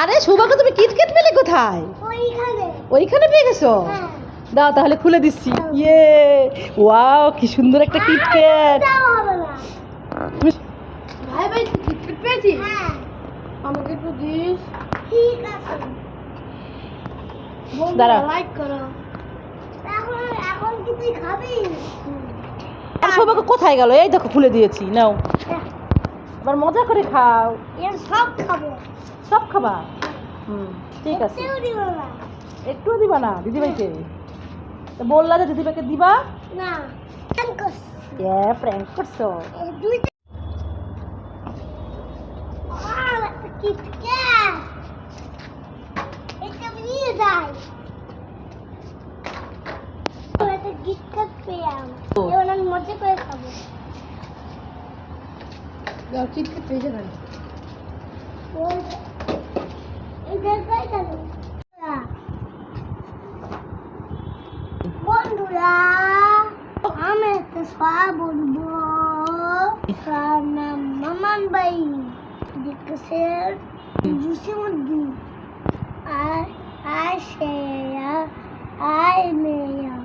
আরে সৌভাগ্য তুমি কিটকেট পেলে কোথায়? ওইখানে। ওইখানে পেয়ে গেছো? হ্যাঁ। দাও তাহলে খুলে দিচ্ছি। ইয়ে ওয়াও কি সুন্দর একটা কিটকেট ভাই ভাই তুই কিটকেট পেয়েছিস? হ্যাঁ। আমাকে একটু দিস। ঠিক আছে। দাঁড়াও। লাইক করো। এখন এখন কি তুই খাবি? আর সৌভাগ্য কোথায় গেল? এই দেখো খুলে দিয়েছি। নাও। আবার মজা করে খাও। সব খাব। সব খাবা? হুম ঠিক আছে। একটুও দিব না দিদিভাইকে? তো বললা যে দিদিভাইকে দিবা? না প্র্যাঙ্ক করছ। কিটক্যাট এটা নিয়ে যাই তো একটা কিটক্যাট পেলাম ও। এবার আমি মজা করে খাব ভাই ওই- এই জায়গায় গেল বন্ধুরা, আমি একটা সয়া বলব। তার নাম মামান বাই দেখতেছে জুসি মুরগি। আর আর সেয়া আর মেয়া।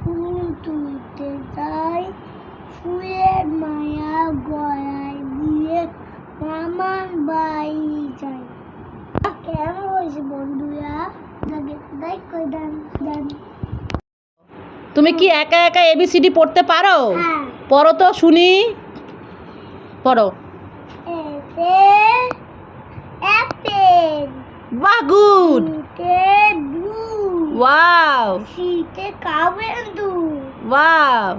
ফুল তুলতে যাই, ফুলের মায়া দিয়ে মামান বাই যাই। কেমন হয়েছে বন্ধুরা লাইক করে দেন দেন। তুমি কি একা একা এবিসিডি পড়তে পারো? হ্যাঁ। পড়ো তো শুনি। পড়ো। বাহ গুড। ওয়াও। সিতে কাবেন্দু ওয়াও।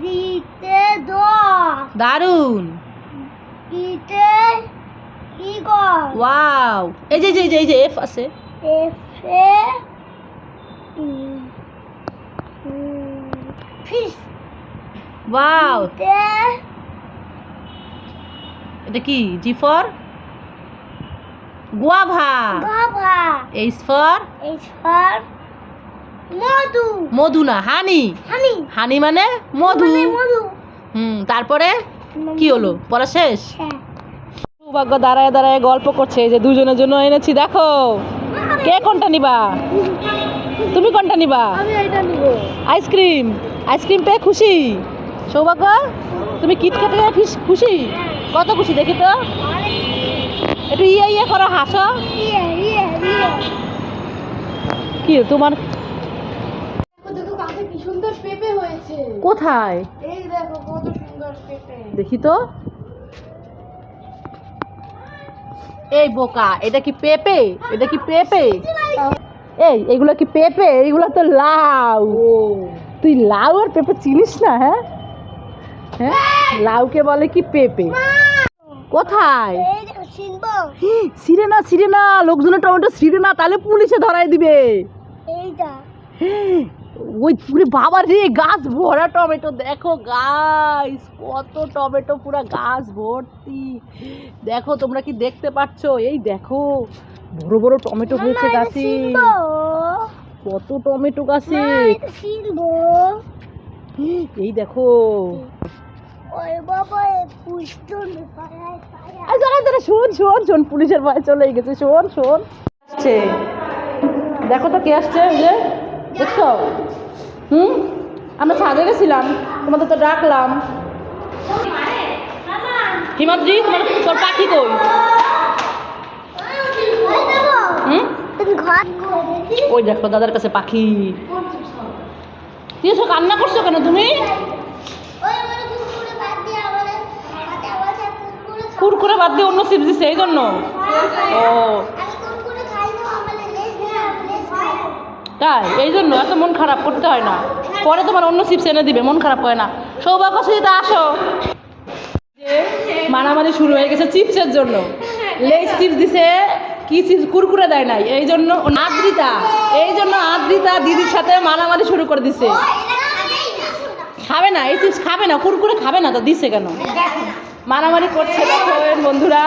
দিতে দশ। দারুণ ইতে ইগল ওয়াও এই যে এই যে, এই যে এফ আছে। এফে ফিশ ওয়াও এটা কি? জি ফর গুয়াভা বাবা এইচ ফর এইচ ফর মধু মধু না হানি হানি হানি মানে মধু। মানে মধু। হুম তারপরে? কি হলো? পড়া শেষ? হ্যাঁ। সৌভাগ্য দাঁড়ায় দাঁড়ায় গল্প করছে যে দুজনের জন্য এনেছি দেখো। কে কোনটা নিবা? তুমি কোনটা নিবা? Ice cream ice cream. পেয়ে খুশি? সৌভাগ্য তুমি কিটকেটে ফিস খুশি? কত খুশি দেখি তো। একটু ইয়ে ইয়ে করো হাসো। ইয়ে ইয়ে ইয়ে। কি তোমার কোথায়? এই দেখো দেখি তো। এই বোকা এটা কি পেঁপে? এটা কি পেঁপে? এই এগুলো কি পেঁপে? এইগুলো তো লাউ। তুই লাউ আর পেঁপে চিনিস না হ্যাঁ? হ্যাঁ? লাউকে বলে কি পেঁপে? কোথায়? সিরে না সিরে না লোকজনের টমেটো সিরে না তাহলে পুলিশে ধরাই দিবে। এইটা। ওই পুরে বাবার রে গাছ ভরা টমেটো দেখো গাছ কত টমেটো পুরো গাছ ভর্তি। দেখো তোমরা কি দেখতে পাচ্ছ? এই দেখো বড় বড় টমেটো হয়েছে গাছে। কত টমেটো গাছে। এই দেখো। বাবা শোন শোন শোন পুলিশের ভয় চলে গেছে শোন শোন। দেখো তো কে আসছে যে। দেখছ? হুম? আমরা ছাদে গেছিলাম তোমাদের তো ডাকলাম। হিমাদ্রি তোমার তোর পাখি কই? ওই দেখো, দাদার কাছে পাখি। তুই কান্না করছ কেন তুমি। কুরকুরে বাদ দিয়ে অন্য চিপস দিছে এই জন্য। ও আমি কুকুরে খাই না আমাদের লেজ দিয়ে আমি লেজ খাই তাই এই জন্য এত মন খারাপ করতে হয় না। পরে তোমার অন্য চিপস এনে দিবে মন খারাপ করে না। সৌভাগ্য সুজিতা আসো মারামারি শুরু হয়ে গেছে চিপসের জন্য। লেজ চিপস দিছে কি চিপস? কুরকুরে দেয় নাই। এই জন্য আদ্রিতা এই জন্য আদ্রিতা দিদির সাথে মারামারি শুরু করে দিছে। খাবে না এই চিপস খাবে না কুরকুরে খাবে না তো দিছে কেন? মারামারি করছে দেখো বন্ধুরা।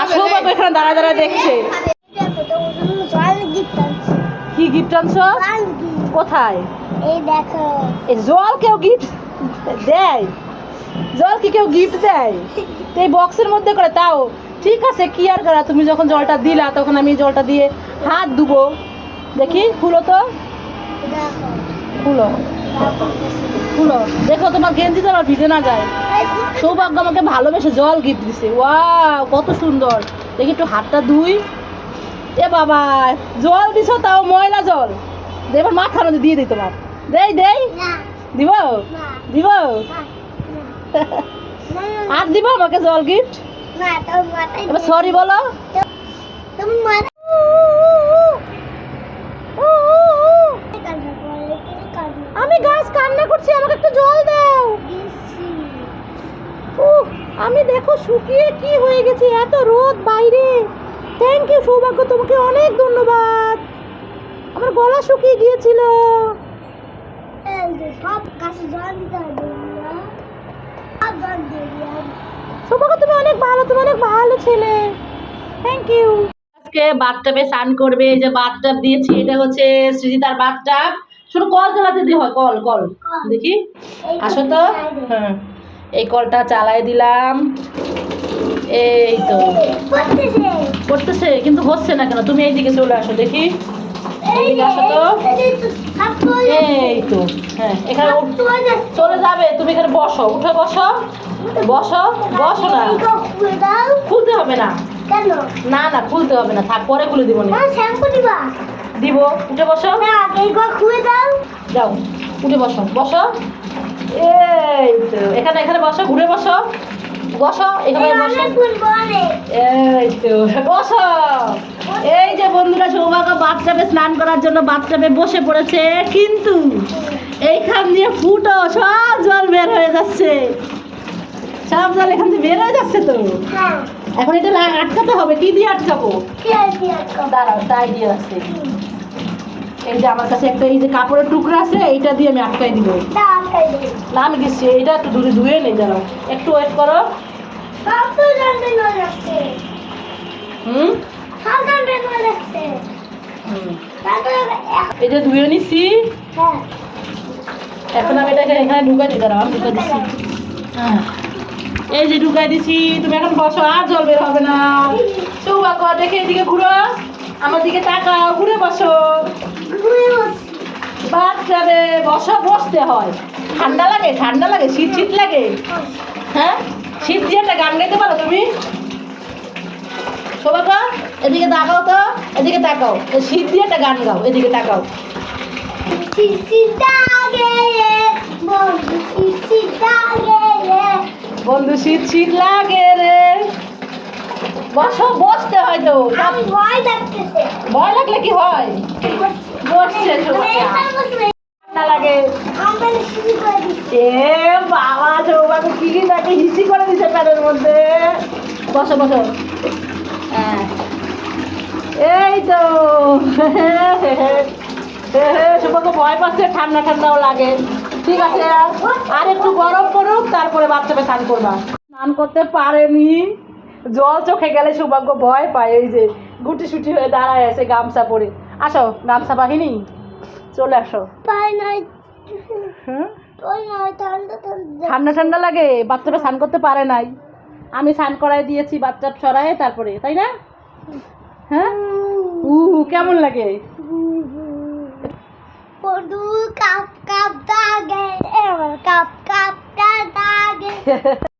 আর সৌভাগ্য এখানে দাঁড়া দাঁড়া দেখছে। কি গিফট আনছো? কোথায়? এই দেখো। এই জল কেউ গিফট দেয়? জল কি কেউ গিফট দেয়? তো এই বক্সের মধ্যে করে তাও ঠিক আছে কি আর করা? তুমি যখন জলটা দিলা তখন আমি জলটা দিয়ে হাত ধুবো। দেখি খুলো তো? দেখো। খুলো খুলো দেখো তোমার গেঞ্জি তো আমার ভিজে না যায়। সৌভাগ্য আমাকে ভালোবেসে জল গিফট দিছে। ওয়াও কত সুন্দর। দেখি একটু হাতটা ধুই। এ বাবা জল দিছো তাও ময়লা জল। দে এবার মাথা দিয়ে দিই তোমার। দেই দেই। দিব? দিব? আর দিব আমাকে জল গিফট? এবার সরি বলো। আমি গাছ কান্না করছি আমাকে একটু জল দাও। আমি দেখো শুকিয়ে কি হয়ে গেছে এত রোদ বাইরে। থ্যাংক ইউ সৌভাগ্য তোমাকে অনেক ধন্যবাদ। আমার গলা শুকিয়ে গিয়েছিল। সব কাছে জল দিতে হবে সৌভাগ্য তুমি অনেক ভালো তুমি অনেক ভালো ছেলে। থ্যাংক ইউ আজকে বাথটাবে স্নান করবে এই যে বাথটাব দিয়েছি এটা হচ্ছে সৃজিতার বাথটাব। শুধু কল চালাতে দিয়ে হয় কল কল। দেখি। আসো তো। হ্যাঁ। এই কলটা চালাই দিলাম। এই তো। করতেছে কিন্তু হচ্ছে না কেন? তুমি এইদিকে চলে আসো, দেখি। এই তো হ্যাঁ এখানে চলে যাবে, তুমি এখানে বসো, উঠে বসো বসো খুলতে হবে না। না না, খুলতে হবে না খুলে না। উঠে বসো। যাও বসো বসো। এই তো, এখানে এখানে বসো, ঘুরে বসো। বসো এখানে এই বসো। বসো। এই যে বন্ধুরা সৌভাগ্য বাথটাবে স্নান করার জন্য বাথটাবে বসে পড়েছে কিন্তু এইখান দিয়ে ফুটো সব জল বের হয়ে যাচ্ছে। সব জল এখান দিয়ে বের হয়ে যাচ্ছে তো? হ্যাঁ। এখন এটা আটকাতে হবে কি দিয়ে আটকাবো? দাঁড়াও তাই দিয়ে আছে এই যে আমার কাছে একটা এই যে কাপড়ের টুকরা আছে এইটা দিয়ে আমি আটকাই দিব। না আমি গেছি এইটা একটু দূরে ধুয়ে নেই দাঁড়াও। একটু ওয়েট করো। হুম? এই যে ধুয়ে নিছি। হ্যাঁ। এখন আমি এটাকে এখানে ঢুকাই দিই আমি ঢুকাই দিচ্ছি। এই যে ঢুকাই দিছি তুমি এখন বসো আর জল বের হবে না। সৌভাগ্য দেখে এদিকে ঘুরো। আমার দিকে তাকাও ঘুরে বসো। বসছি। বাচ্চারে বসা বসতে হয়। ঠান্ডা লাগে ঠান্ডা লাগে শীত শীত লাগে। হ্যাঁ? শীত দিয়ে একটা গান গাইতে পারো তুমি? সৌভাগ্য এদিকে তাকাও তো এদিকে তাকাও। শীত দিয়ে একটা গান গাও এদিকে তাকাও। বন্ধু শীত শীত লাগে রে। বসো বসতে হয় তো। ভয় লাগতেছে। ভয় লাগলে কি হয়? বসছে। ঠান্ডা লাগে। এ বাবা কি হিসি করে দিছে মধ্যে। বসো বসো। এই তো। ভয় পাচ্ছে, ঠান্ডা, ঠান্ডাও লাগে। ঠিক আছে, আর একটু গরম করুক তারপরে বাচ্চাকে স্নান করবা। স্নান করতে পারেনি। জল চোখে গেলে সৌভাগ্য ভয় পায়, এই যে গুটি সুটি হয়ে দাঁড়ায় আছে গামছা পরে। আসো, গামছা বাহিনী। চলে আসো। হ্যাঁ ঠান্ডা ঠান্ডা। লাগে বাচ্চাটা স্নান করতে পারে নাই। আমি স্নান করাই দিয়েছি বাচ্চা সরাই তারপরে তাই না? হ্যাঁ? উ কেমন লাগে? কাপ কাপ দাগে কাপ কাপ দাগে।